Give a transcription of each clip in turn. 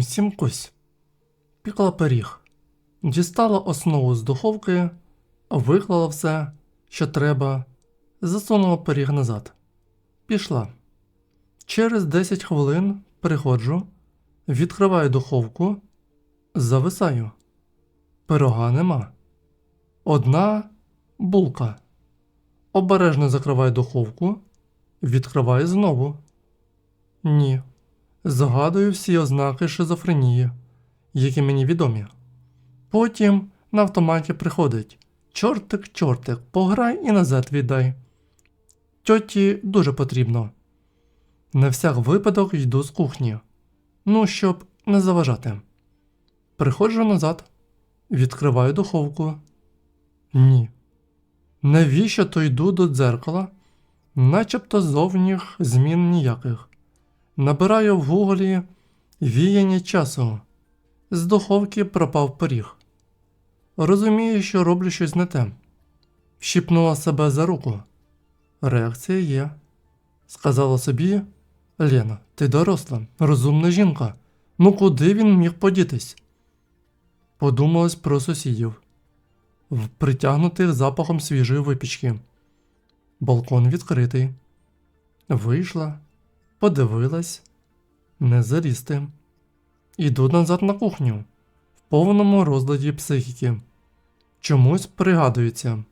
Сімкусь. Пікла пиріг. Дістала основу з духовки, виклала все, що треба, засунула пиріг назад. Пішла. Через 10 хвилин приходжу, відкриваю духовку, зависаю. Пирога нема. Одна булка. Обережно закриваю духовку, відкриваю знову. Ні. Згадую всі ознаки шизофренії, які мені відомі. Потім на автоматі приходить Чортик, чортик, пограй і назад віддай. Тьоті дуже потрібно. На всяк випадок йду з кухні. Ну, щоб не заважати. Приходжу назад, відкриваю духовку. Ні. Навіщо то йду до дзеркала? Начебто зовніх змін ніяких. Набираю в гуглі віяння часу. З духовки пропав пиріг. Розумію, що роблю щось не те. Щіпнула себе за руку. Реакція є. Сказала собі: Лена, ти доросла, розумна жінка. Ну куди він міг подітись? Подумалась про сусідів, в- притягнутих запахом свіжої випічки. Балкон відкритий. Вийшла, подивилась, не залізти. Іду назад на кухню, в повному розладі психіки. Чомусь пригадуються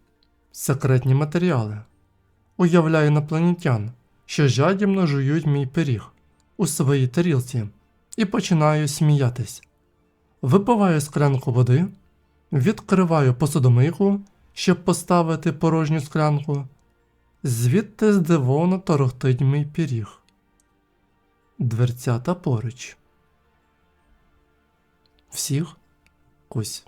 секретні матеріали. Уявляю інопланетян, що жадібно жують мій пиріг у своїй тарілці, і починаю сміятись. Випиваю склянку води, відкриваю посудомийку, щоб поставити порожню склянку. Звідти здивовано торохтить мій пиріг. Дверцята поруч. Всіх кусь.